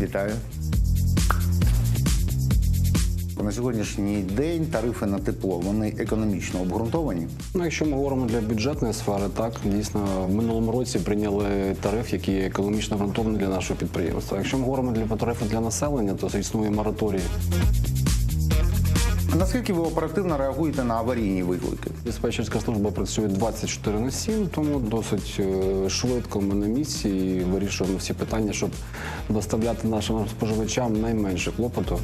Вітаю. На сьогоднішній день тарифи на тепло вони економічно обґрунтовані. Ну, якщо ми говоримо для бюджетної сфери, так дійсно в минулому році прийняли тариф, який є економічно обґрунтований для нашого підприємства. Якщо ми говоримо для тарифу для населення, то існує мораторій. Наскільки ви оперативно реагуєте на аварійні виклики? Диспетчерська служба працює 24 на 7, тому досить е, швидко ми на місці і вирішуємо всі питання, щоб доставляти нашим споживачам найменше клопоту.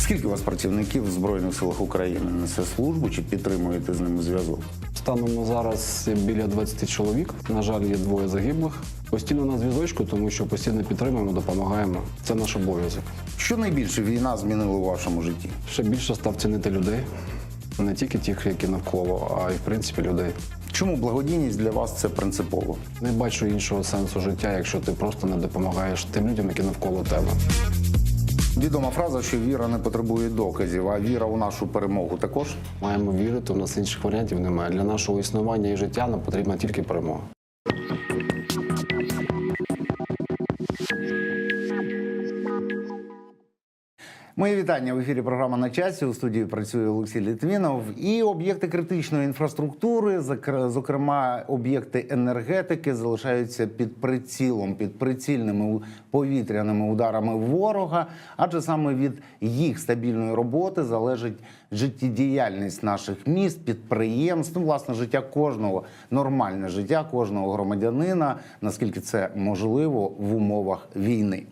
Скільки у вас працівників в Збройних силах України несе службу чи підтримуєте з ними зв'язок? Станом на зараз біля 20 чоловік. На жаль, є двоє загиблих. Постійно на зв'язочку, тому що постійно підтримуємо, допомагаємо. Це наш обов'язок. Що найбільше війна змінила у вашому житті? Ще більше став цінити людей, не тільки тих, які навколо, а й в принципі людей. Чому благодійність для вас це принципово? Не бачу іншого сенсу життя, якщо ти просто не допомагаєш тим людям, які навколо тебе. Відома фраза, що віра не потребує доказів, а віра у нашу перемогу також. Маємо вірити, у нас інших варіантів немає. Для нашого існування і життя нам потрібна тільки перемога. Мої вітання в ефірі. Програма на часі. У студії працює Олексій Літвінов. І об'єкти критичної інфраструктури, зокр- зокрема об'єкти енергетики, залишаються під прицілом, під прицільними повітряними ударами ворога. Адже саме від їх стабільної роботи залежить життєдіяльність наших міст, підприємств, ну, власне, життя кожного нормальне життя кожного громадянина, наскільки це можливо в умовах війни.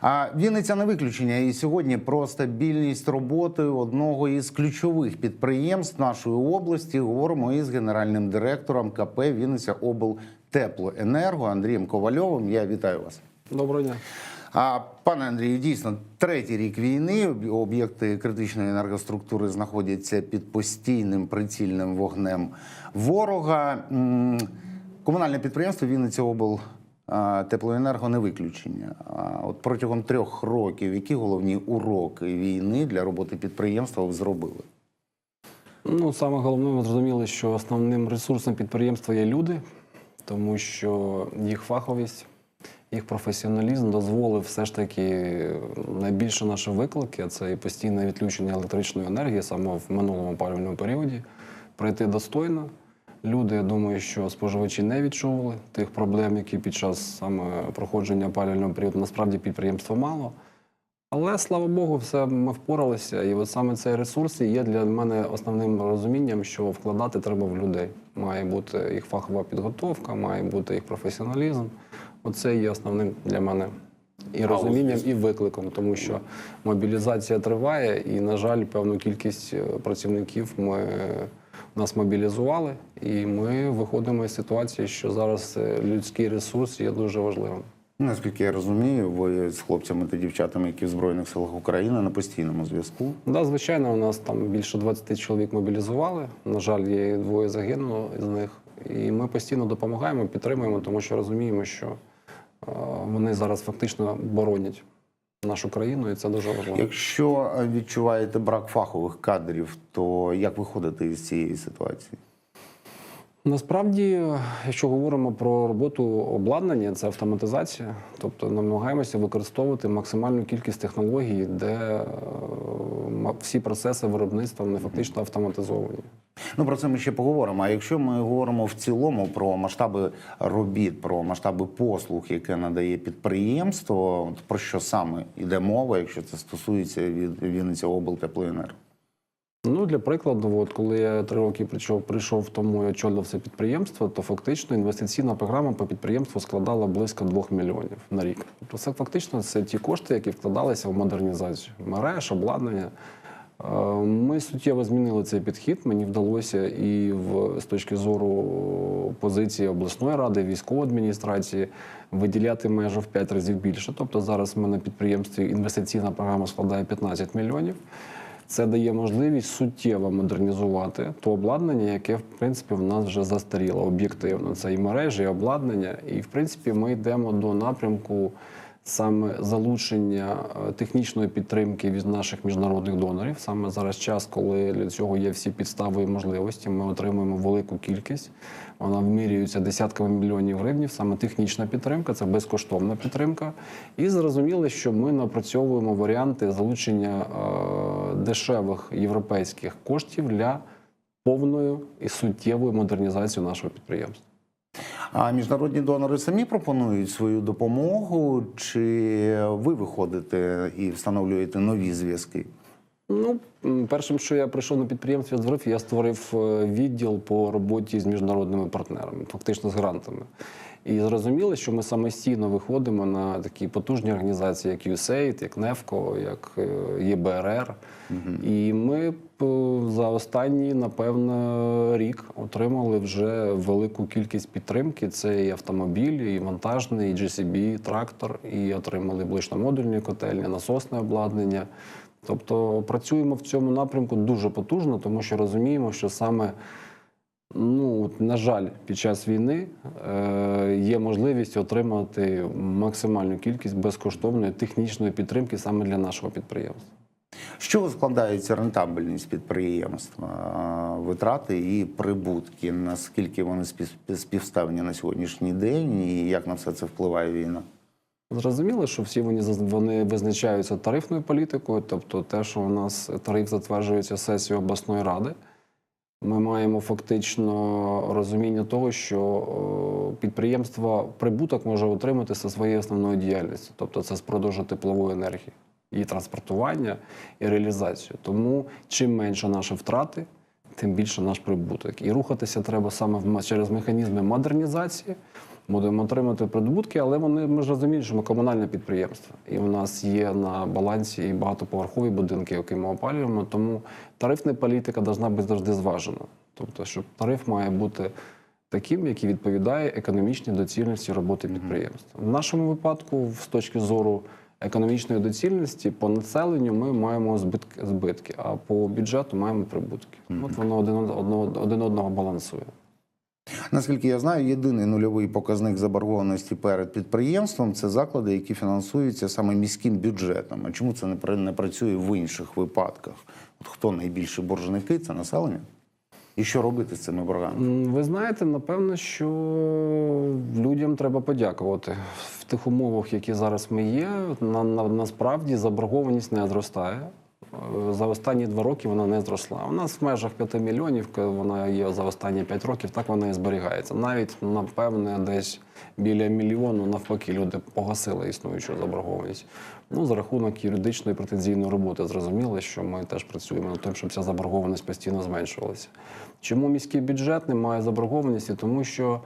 А Вінниця не виключення. І сьогодні про стабільність роботи одного із ключових підприємств нашої області говоримо із генеральним директором КП Вінниця облтеплоенерго Андрієм Ковальовим. Я вітаю вас. Доброго дня. А пане Андрію, дійсно, третій рік війни об'єкти критичної енергоструктури знаходяться під постійним прицільним вогнем ворога. Комунальне підприємство Вінниця обл. Теплоенерго не виключення. От протягом трьох років які головні уроки війни для роботи підприємства ви зробили? Ну, саме головне, ми зрозуміли, що основним ресурсом підприємства є люди, тому що їх фаховість, їх професіоналізм дозволив все ж таки найбільше наші виклики, це і постійне відключення електричної енергії саме в минулому опалювальному періоді, пройти достойно. Люди, я думаю, що споживачі не відчували тих проблем, які під час саме проходження опалювального періоду насправді підприємства мало. Але слава Богу, все ми впоралися. І от саме цей ресурс є для мене основним розумінням, що вкладати треба в людей. Має бути їх фахова підготовка, має бути їх професіоналізм. Оце є основним для мене і розумінням, і викликом, тому що мобілізація триває, і, на жаль, певну кількість е, працівників ми нас мобілізували, і ми виходимо із ситуації, що зараз е, людський ресурс є дуже важливим. Ну, Наскільки я розумію, ви з хлопцями та дівчатами, які в Збройних силах України на постійному зв'язку. Да, звичайно, у нас там більше 20 чоловік мобілізували. На жаль, є двоє загинуло з них. І ми постійно допомагаємо, підтримуємо, тому що розуміємо, що е, вони зараз фактично боронять нашу країну, і це дуже важливо. Якщо е, відчуваєте брак фахових кадрів, то як виходити із цієї ситуації? Насправді, якщо говоримо про роботу обладнання, це автоматизація. Тобто намагаємося використовувати максимальну кількість технологій, де е, всі процеси виробництва вони фактично автоматизовані. Ну про це ми ще поговоримо. А якщо ми говоримо в цілому про масштаби робіт, про масштаби послуг, яке надає підприємство, про що саме йде мова, якщо це стосується від Вінниця облтеплоенерго? Ну, для прикладу, от коли я три роки прийшов, прийшов тому і очолював це підприємство, то фактично інвестиційна програма по підприємству складала близько 2 мільйонів на рік. Тобто це фактично це ті кошти, які вкладалися в модернізацію мереж, обладнання. Е, Ми суттєво змінили цей підхід. Мені вдалося і в з точки зору позиції обласної ради, військової адміністрації виділяти майже в 5 разів більше. Тобто зараз в мене підприємстві інвестиційна програма складає 15 мільйонів. Це дає можливість суттєво модернізувати то обладнання, яке в принципі в нас вже застаріло об'єктивно. Це і мережі, і обладнання. І в принципі ми йдемо до напрямку саме залучення е, технічної підтримки від наших міжнародних донорів. Саме зараз час, коли для цього є всі підстави і можливості. Ми отримуємо велику кількість. Вона вмірюється десятками мільйонів гривнів. Саме технічна підтримка, це безкоштовна підтримка. І зрозуміло, що ми напрацьовуємо варіанти залучення е, дешевих європейських коштів для повної і суттєвої модернізації нашого підприємства. А міжнародні донори самі пропонують свою допомогу, чи ви виходите і встановлюєте нові зв'язки? Ну, першим, що я прийшов на підприємство зробив, я створив е, відділ по роботі з міжнародними партнерами, фактично з грантами. І зрозуміло, що ми самостійно виходимо на такі потужні організації, як USAID, як NEFCO, як е, ЄБРР. І ми за останній, напевно, рік отримали вже велику кількість підтримки. Це і автомобіль, і вантажний, і GCB, трактор, і отримали блочно-модульні котельні, насосне обладнання. Тобто працюємо в цьому напрямку дуже потужно, тому що розуміємо, що саме, ну, от, на жаль, під час війни е, є можливість отримати максимальну кількість безкоштовної технічної підтримки саме для нашого підприємства. З чого складається рентабельність підприємства, витрати і прибутки? Наскільки вони спів- співставні на сьогоднішній день, і як на все це впливає війна? Зрозуміло, що всі вони вони визначаються тарифною політикою, тобто те, що у нас тариф затверджується сесією обласної ради. Ми маємо фактично розуміння того, що підприємство прибуток може отримати зі своєї основної діяльності, тобто це з продажу теплової енергії, її транспортування і реалізацію. Тому чим менше наші втрати, тим більше наш прибуток. І рухатися треба саме через механізми модернізації. Будемо отримати прибутки, але вони ми ж розуміємо, що ми комунальне підприємство, і в нас є на балансі і багатоповерхові будинки, які ми опалюємо. Тому тарифна політика повинна бути завжди зважена. Тобто, щоб тариф має бути таким, який відповідає економічній доцільності роботи підприємства. В нашому випадку, з точки зору економічної доцільності, по населенню ми маємо збитки, збитки а по бюджету маємо прибутки. От воно один, одного, один одного балансує. Наскільки я знаю, єдиний нульовий показник заборгованості перед підприємством це заклади, які фінансуються саме міським бюджетом. А чому це не працює в інших випадках? От хто найбільші боржники? Це населення? І що робити з цими боргами? Ви знаєте, напевно, що людям треба подякувати в тих умовах, які зараз ми є. На, на, насправді заборгованість не зростає. За останні два роки вона не зросла. У нас в межах 5 мільйонів вона є за останні 5 років, так вона і зберігається. Навіть, напевне, десь біля мільйону навпаки люди погасили існуючу заборгованість. Ну, за рахунок юридичної претензійної роботи зрозуміло, що ми теж працюємо над тим, щоб ця заборгованість постійно зменшувалася. Чому міський бюджет не має заборгованості? Тому що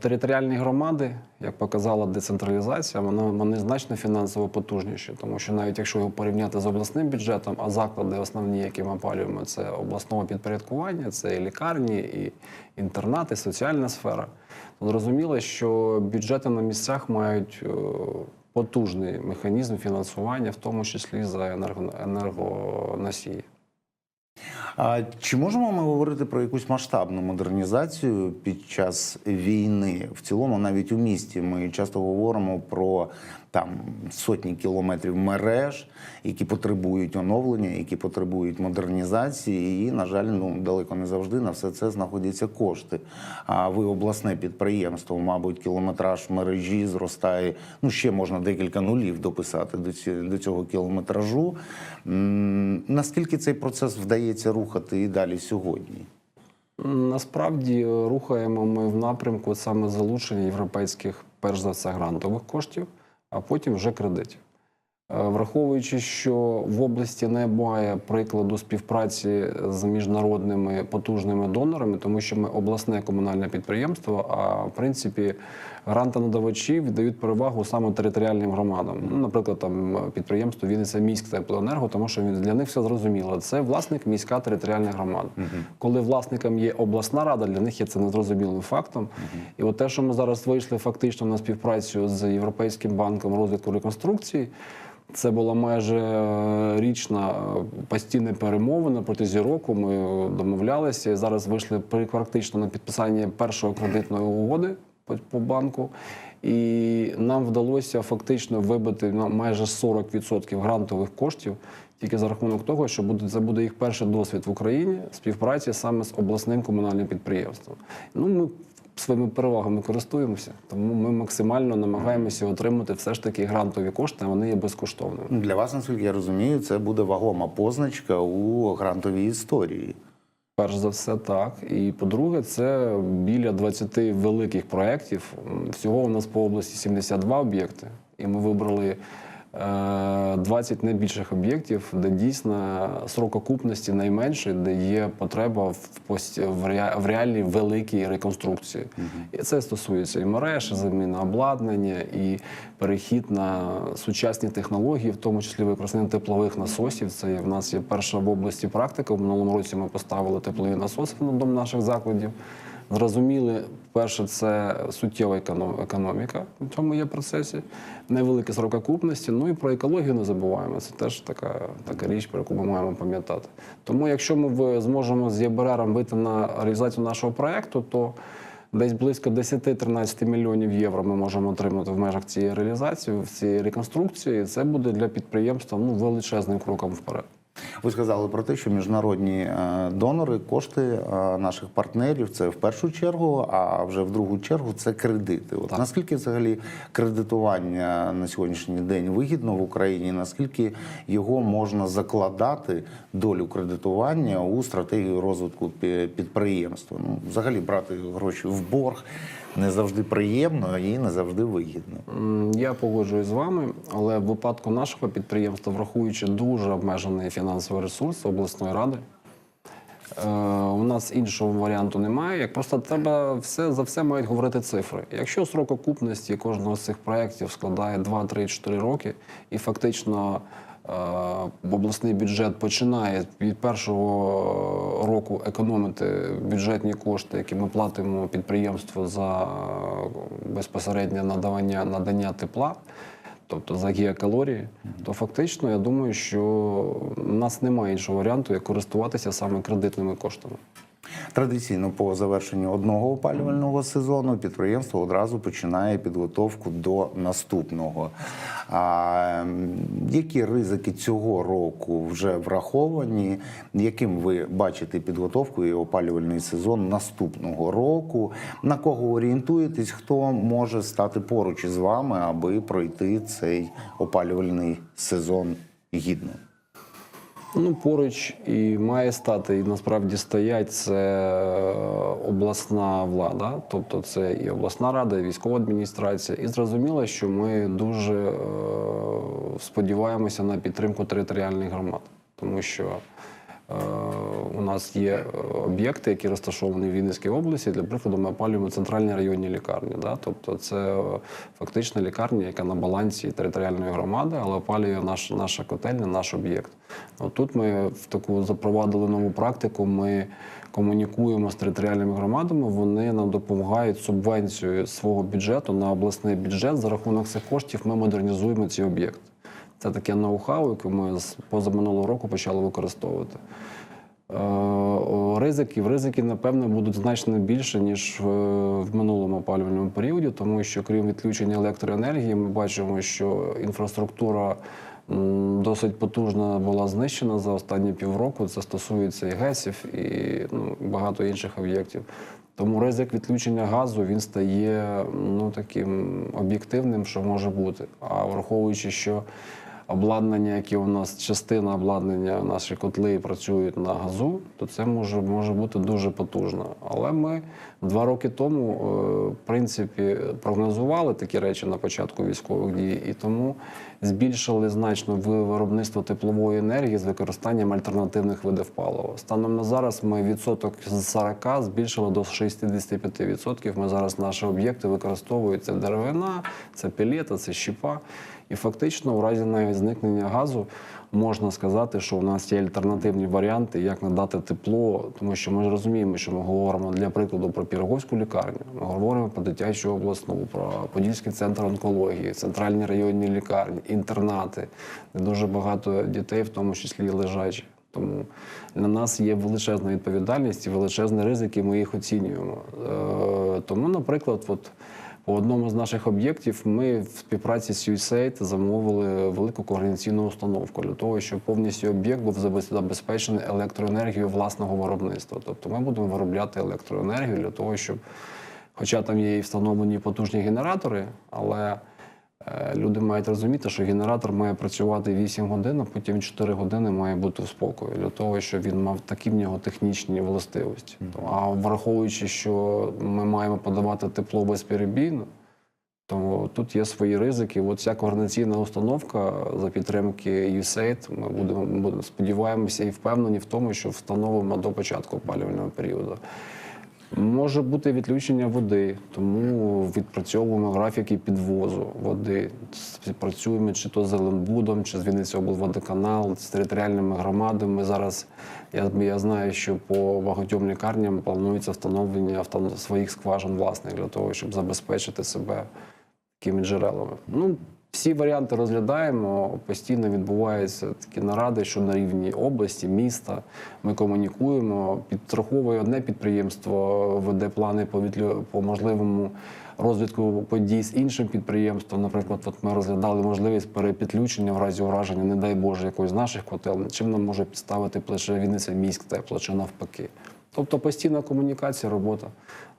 територіальні громади, як показала децентралізація, вони, вони значно фінансово потужніші. Тому що навіть якщо його порівняти з обласним бюджетом, а заклади основні, які ми опалюємо, це обласного підпорядкування, це і лікарні, і інтернати, соціальна сфера. То зрозуміло, що бюджети на місцях мають е, потужний механізм фінансування, в тому числі за енерго, енергоносії. А чи можемо ми говорити про якусь масштабну модернізацію під час війни? В цілому, навіть у місті, ми часто говоримо про там сотні кілометрів мереж, які потребують оновлення, які потребують модернізації, і на жаль, ну далеко не завжди на все це знаходяться кошти. А ви обласне підприємство, мабуть, кілометраж мережі зростає. Ну ще можна декілька нулів дописати до цього кілометражу. Наскільки цей процес вдається рухати і далі сьогодні? Насправді рухаємо ми в напрямку саме залучення європейських, перш за все, грантових коштів, а потім вже кредитів. Е, Враховуючи, що в області немає прикладу співпраці з міжнародними потужними донорами, тому що ми обласне комунальне підприємство, а в принципі грантонадавачі віддають перевагу саме територіальним громадам. Ну, наприклад, там підприємство Вінниця міськ теплоенерго, тому що він- для них все зрозуміло. Це власник міська територіальна громада. Коли власником є обласна рада, для них є це незрозумілим фактом. І от те, що ми зараз вийшли фактично на співпрацю з Європейським банком розвитку реконструкції. Це була майже е, річна е, постійна перемовина протягом року. Ми домовлялися і зараз вийшли практично на підписання першої кредитної угоди по, банку. І нам вдалося фактично вибити майже 40% грантових коштів тільки за рахунок того, що буде це буде їх перший досвід в Україні співпраці саме з обласним комунальним підприємством. Ну ми своїми перевагами користуємося, тому ми максимально намагаємося отримати все ж таки грантові кошти, а вони є безкоштовними. Для вас, наскільки я розумію, це буде вагома позначка у грантовій історії. Перш за все, так. І по-друге, це біля 20 великих проєктів. Всього у нас по області 72 об'єкти, і ми вибрали 20 найбільших об'єктів, де дійсно срок окупності найменший, де є потреба в, пост- в, реальній великій реконструкції. І це стосується і мереж, і заміни обладнання, і перехід на сучасні технології, в тому числі використання теплових насосів. Це в нас є перша в області практика. В минулому році ми поставили теплові насоси на дом наших закладів. Зрозуміли, перше, це суттєва економ- економіка в цьому є процесі, невеликий срок окупності. Ну і про екологію не забуваємо. Це теж така, така річ, про яку ми маємо пам'ятати. Тому, якщо ми зможемо з ЄБРРом вийти на реалізацію нашого проекту, то десь близько 10-13 мільйонів євро ми можемо отримати в межах цієї реалізації, в цієї реконструкції. Це буде для підприємства ну, величезним кроком вперед. Ви сказали про те, що міжнародні е, донори, кошти е, наших партнерів це в першу чергу, а вже в другу чергу це кредити. От наскільки взагалі кредитування на сьогоднішній день вигідно в Україні? Наскільки його можна закладати долю кредитування у стратегію розвитку підприємства? Ну, взагалі брати гроші в борг не завжди приємно і не завжди вигідно. Я погоджуюсь з вами, але в випадку нашого підприємства, враховуючи дуже обмежений фінансовий ресурс обласної ради, е, у нас іншого варіанту немає. Як просто треба все за все мають говорити цифри. Якщо срок окупності кожного з цих проєктів складає 2, 3, 4 роки, і фактично обласний бюджет починає від першого року економити бюджетні кошти, які ми платимо підприємству за е, безпосереднє надавання надання тепла. Тобто за гігакалорії, то фактично я думаю, що в нас немає іншого варіанту, як користуватися саме кредитними коштами. Традиційно по завершенню одного опалювального сезону підприємство одразу починає підготовку до наступного. А, які ризики цього року вже враховані? Яким ви бачите підготовку і опалювальний сезон наступного року? На кого орієнтуєтесь? Хто може стати поруч із вами, аби пройти цей опалювальний сезон гідно? Ну, поруч і має стати, і насправді стоять це е, обласна влада, тобто це і обласна рада, і військова адміністрація. І зрозуміло, що ми дуже е, сподіваємося на підтримку територіальних громад, тому що у нас є е, об'єкти, які розташовані в Вінницькій області. Для прикладу, ми опалюємо центральні районні лікарні. Да? Тобто це е, фактично лікарня, яка на балансі територіальної громади, але опалює наш, наша котельня, наш об'єкт. Тут ми в таку запровадили нову практику. Ми комунікуємо з територіальними громадами. Вони нам допомагають субвенцією свого бюджету на обласний бюджет. За рахунок цих коштів ми модернізуємо ці об'єкти. Це таке ноу-хау, яке ми з позаминулого року почали використовувати. Е, Ризиків, ризики, напевно, будуть значно більше, ніж в, минулому опалювальному періоді, тому що крім відключення електроенергії, ми бачимо, що інфраструктура досить потужно була знищена за останні півроку. Це стосується і ГЕСів, і ну, багато інших об'єктів. Тому ризик відключення газу він стає ну, таким об'єктивним, що може бути. А враховуючи, що обладнання, яке у нас частина обладнання, наші котли працюють на газу, то це може, може бути дуже потужно. Але ми два роки тому, е, в принципі, прогнозували такі речі на початку військових дій, і тому збільшили значно виробництво теплової енергії з використанням альтернативних видів палива. Станом на зараз ми відсоток з 40 збільшили до 65%. Ми зараз наші об'єкти використовують це деревина, це пілета, це щіпа. І фактично, у разі навіть зникнення газу можна сказати, що у нас є альтернативні варіанти, як надати тепло, тому що ми ж розуміємо, що ми говоримо для прикладу про Піроговську лікарню, ми говоримо про дитячу обласну, про Подільський центр онкології, центральні районні лікарні, інтернати, де дуже багато дітей, в тому числі і лежачі. Тому на нас є величезна відповідальність і величезні ризики, ми їх оцінюємо. Е, тому, наприклад, от По одному з наших об'єктів ми в співпраці з USAID замовили велику координаційну установку для того, щоб повністю об'єкт був забез- забезпечений електроенергією власного виробництва. Тобто ми будемо виробляти електроенергію для того, щоб, хоча там є і встановлені потужні генератори, але люди мають розуміти, що генератор має працювати 8 годин, а потім 4 години має бути в спокої для того, щоб він мав такі в нього технічні властивості. А враховуючи, що ми маємо подавати тепло безперебійно, тому тут є свої ризики. От ця координаційна установка за підтримки USAID, ми будемо сподіваємося і впевнені в тому, що встановимо до початку опалювального періоду. Може бути відключення води, тому відпрацьовуємо графіки підвозу води. Працюємо чи то з Зеленбудом, чи з Вінниця облводоканал, з територіальними громадами. Зараз я, я знаю, що по багатьом лікарням планується встановлення своїх скважин власних для того, щоб забезпечити себе такими джерелами. Ну, всі варіанти розглядаємо. Постійно відбуваються такі наради, що на рівні області, міста. Ми комунікуємо. Підстраховує одне підприємство, веде плани по, можливому розвитку подій з іншим підприємством. Наприклад, от ми розглядали можливість перепідключення в разі ураження, не дай Боже, якоїсь наших котел. Чим нам може підставити плече Вінниця міськ тепло чи навпаки. Тобто постійна комунікація, робота.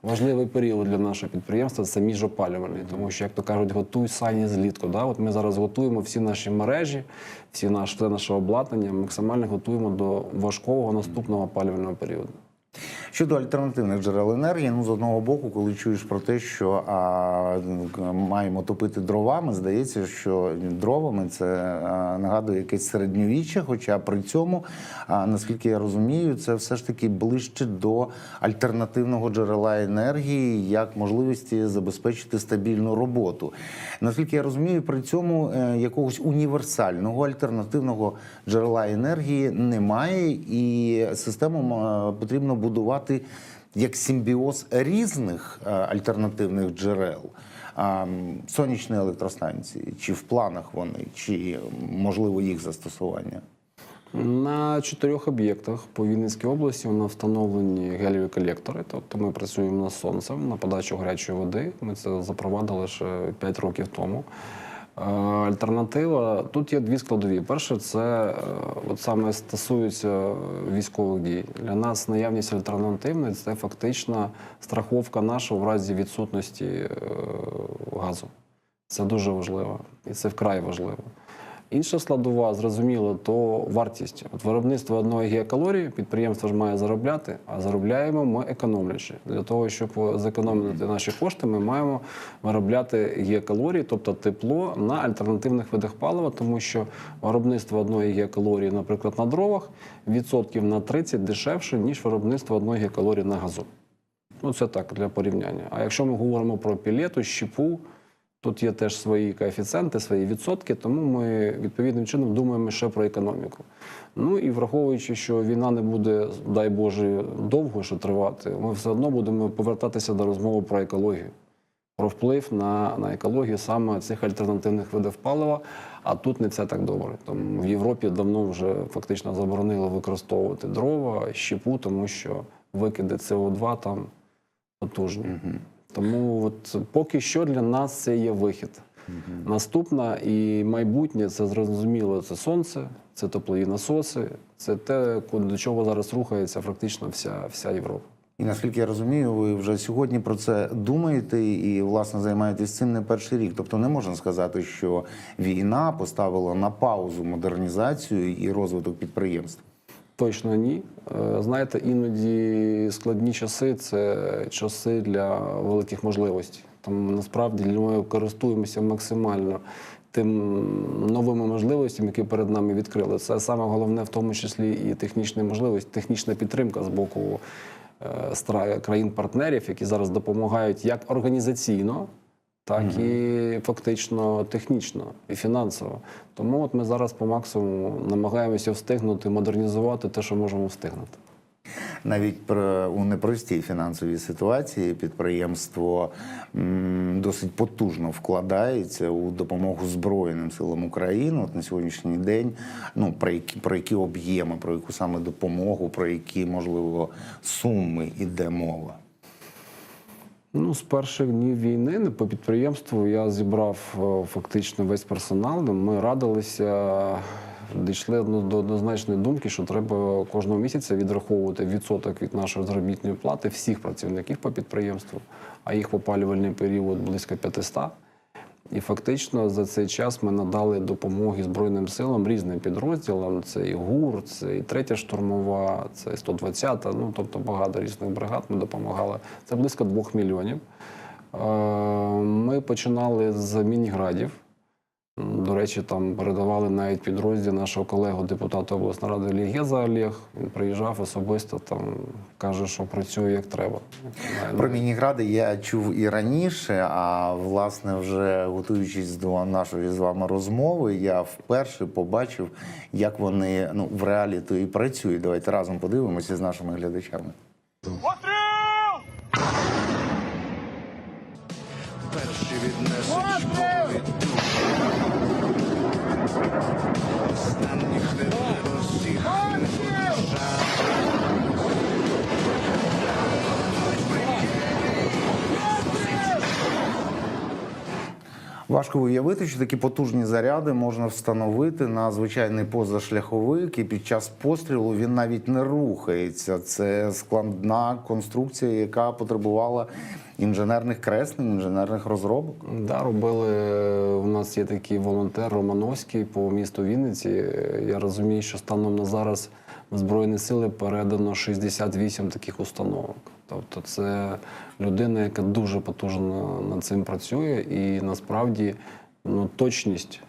Важливий період для нашого підприємства це міжопалювальний, тому що, як то кажуть, готуй сані злітку. Да? От ми зараз готуємо всі наші мережі, всі наш, все наше обладнання, максимально готуємо до важкого наступного опалювального періоду. Щодо альтернативних джерел енергії, ну з одного боку, коли чуєш про те, що а, маємо топити дровами, здається, що дровами це а, нагадує якесь середньовіччя. Хоча при цьому, а, наскільки я розумію, це все ж таки ближче до альтернативного джерела енергії, як можливості забезпечити стабільну роботу. Наскільки я розумію, при цьому е, якогось універсального альтернативного джерела енергії немає, і систему е, потрібно будувати як симбіоз різних е, альтернативних джерел. Сонячні електростанції, чи в планах вони, чи можливо їх застосування? На чотирьох об'єктах по Вінницькій області у нас встановлені гелєві колектори. Тобто ми працюємо над сонцем на подачу гарячої води. Ми це запровадили ще 5 років тому. Альтернатива тут є дві складові. Перше, це е, от саме стосується військових дій. Для нас наявність альтернативної це фактично страховка наша в разі відсутності е, газу. Це дуже важливо і це вкрай важливо. Інша складова, зрозуміло, то вартість. От виробництво одної гігакалорії підприємство ж має заробляти, а заробляємо ми економлячи. Для того, щоб зекономити наші кошти, ми маємо виробляти гігакалорії, тобто тепло на альтернативних видах палива, тому що виробництво одної гігакалорії, наприклад, на дровах, відсотків на 30 дешевше, ніж виробництво одної гігакалорії на газу. Ну, це так для порівняння. А якщо ми говоримо про пілету, щепу, тут є теж свої коефіцієнти, свої відсотки, тому ми відповідним чином думаємо ще про економіку. Ну і враховуючи, що війна не буде, дай Боже, довго ще тривати, ми все одно будемо повертатися до розмови про екологію. Про вплив на, на екологію саме цих альтернативних видів палива, а тут не це так добре. Тому в Європі давно вже фактично заборонили використовувати дрова, щепу, тому що викиди СО2 там потужні. Тому от поки що для нас це є вихід. Наступна і майбутнє це зрозуміло. Це сонце, це теплові насоси, це те, до чого зараз рухається практично вся, вся Європа. І наскільки я розумію, ви вже сьогодні про це думаєте і власне займаєтесь цим не перший рік. Тобто не можна сказати, що війна поставила на паузу модернізацію і розвиток підприємств. Точно ні. Е, Знаєте, іноді складні часи це часи для великих можливостей. Тому насправді ми користуємося максимально тим новими можливостями, які перед нами відкрили. Це саме головне, в тому числі і технічна можливість, технічна підтримка з боку е, країн-партнерів, які зараз допомагають як організаційно, так і фактично технічно і фінансово. Тому от ми зараз по максимуму намагаємося встигнути модернізувати те, що можемо встигнути. Навіть при, у непростій фінансовій ситуації підприємство м, досить потужно вкладається у допомогу Збройним силам України. От на сьогоднішній день, ну про які про які об'єми, про яку саме допомогу, про які можливо суми йде мова. Ну, з перших днів війни по підприємству я зібрав е, фактично весь персонал. Ми радилися, дійшли до однозначної думки, що треба кожного місяця відраховувати відсоток від нашої заробітної плати всіх працівників по підприємству, а їх в опалювальний період близько 500. І фактично за цей час ми надали допомоги Збройним силам різним підрозділам. Це і ГУР, це і третя штурмова, це і 120-та, ну тобто багато різних бригад ми допомагали. Це близько 2 мільйонів. Е, Ми починали з мініградів. До речі, там передавали навіть підрозділ нашого колегу, депутата обласної ради Лігеза Олег. Він приїжджав особисто, там каже, що працює як треба. Про мінігради я чув і раніше, а власне, вже готуючись до нашої з вами розмови, я вперше побачив, як вони ну в реалі то і працюють. Давайте разом подивимося з нашими глядачами. Перші віднесуть Ostatnich wyborów Важко уявити, що такі потужні заряди можна встановити на звичайний позашляховик, і під час пострілу він навіть не рухається. Це складна конструкція, яка потребувала інженерних креслень, інженерних розробок. Да, робили. У нас є такий волонтер Романовський по місту Вінниці. Я розумію, що станом на зараз в Збройні сили передано 68 таких установок. Тобто, це людина, яка дуже потужно над цим працює, і насправді ну, точність,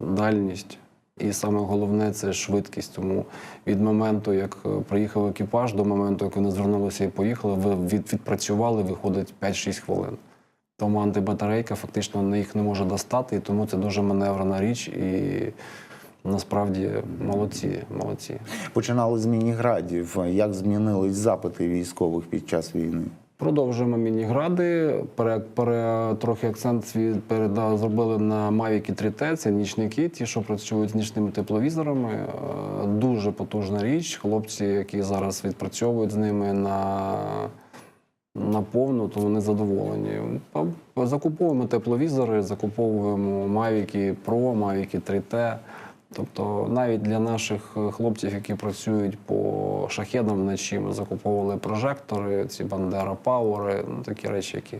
дальність. І саме головне це швидкість. Тому від моменту, як е, приїхав екіпаж, до моменту, як вони звернулися і поїхали, ви від, відпрацювали, виходить 5-6 хвилин. Тому антибатарейка фактично їх не може достати, і тому це дуже маневрена річ. І насправді молодці, молодці. Починали з мініградів. Як змінились запити військових під час війни? Продовжуємо мінігради. Пере, пере, трохи акцент свій переда, зробили на Mavic 3T. Це нічники, ті, що працюють з нічними тепловізорами. Е, Дуже потужна річ. Хлопці, які зараз відпрацьовують з ними на, на повну, то вони задоволені. Закуповуємо тепловізори, закуповуємо Mavic Pro, Mavic 3T. Тобто навіть для наших е, хлопців, які працюють по шахедам вночі, ми закуповували прожектори, ці Бандера Пауери, ну такі речі, які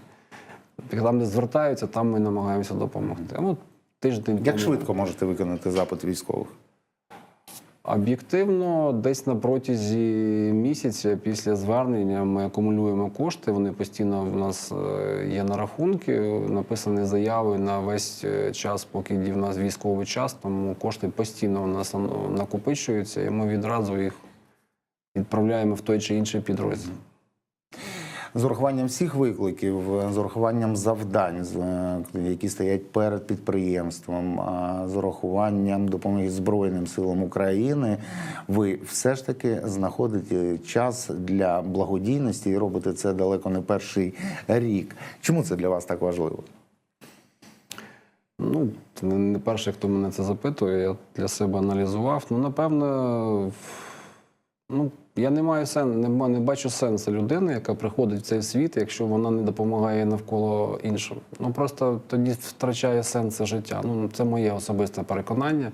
там, де звертаються, там ми намагаємося допомогти. Ну, тиждень Як тому. швидко можете виконати запит військових? Об'єктивно, десь на протязі місяця після звернення ми акумулюємо кошти. Вони постійно в нас е, є на рахунки, написані заяви на весь е, час, поки в нас військовий час. Тому кошти постійно у нас накопичуються, і ми відразу їх відправляємо в той чи інший підрозділ. З урахуванням всіх викликів, з урахуванням завдань, е, які стоять перед підприємством, з урахуванням допомоги Збройним силам України, ви все ж таки знаходите час для благодійності і робите це далеко не перший рік. Чому це для вас так важливо? Ну, не перший, хто мене це запитує. Я для себе аналізував. Ну, напевно, ну, я не маю сен, не, не бачу сенсу людини, яка приходить в цей світ, якщо вона не допомагає навколо іншим. Ну просто тоді втрачає сенс життя. Ну, це моє особисте переконання.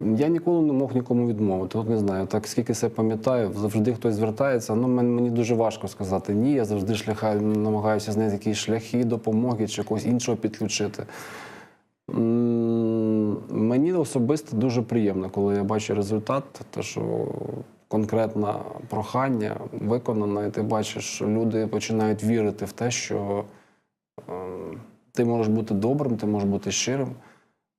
Я ніколи не мог нікому відмовити. От не знаю, так скільки себе пам'ятаю, завжди хтось звертається. Ну, мені дуже важко сказати ні. Я завжди шляха, намагаюся знайти якісь шляхи допомоги чи когось іншого підключити. Мені особисто дуже приємно, коли я бачу результат, те, що конкретне прохання виконано, і ти бачиш, що люди починають вірити в те, що е, ти можеш бути добрим, ти можеш бути щирим.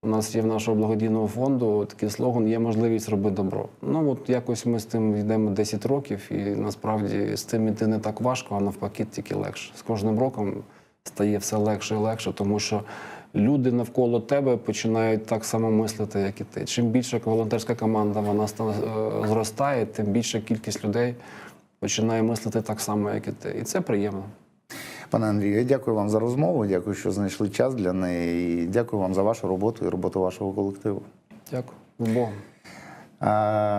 У нас є в нашого благодійного фонду такий слоган Є можливість робити добро. Ну от якось ми з тим йдемо 10 років, і насправді з цим іти не так важко, а навпаки, тільки легше. З кожним роком стає все легше і легше, тому що люди навколо тебе починають так само мислити, як і ти. Чим більше волонтерська команда вона е, зростає, тим більша кількість людей починає мислити так само, як і ти. І це приємно. Пане Андрію, я дякую вам за розмову. Дякую, що знайшли час для неї. І дякую вам за вашу роботу і роботу вашого колективу. Дякую. З Богом.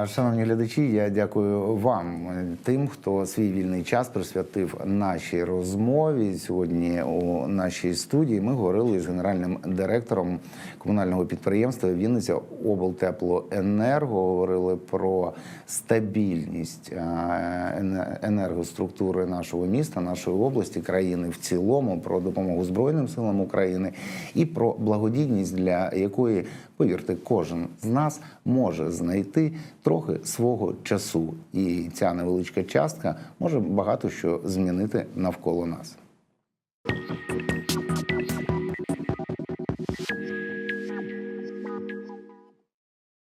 Шановні глядачі, я дякую вам, е, тим, хто свій вільний час присвятив нашій розмові. Сьогодні у нашій студії ми говорили з генеральним директором комунального підприємства Вінниця облтеплоенерго. Говорили про стабільність е, енергоструктури нашого міста, нашої області, країни в цілому, про допомогу Збройним силам України і про благодійність, для якої, повірте, кожен з нас може знайти трохи свого часу. І ця невеличка частка може багато що змінити навколо нас.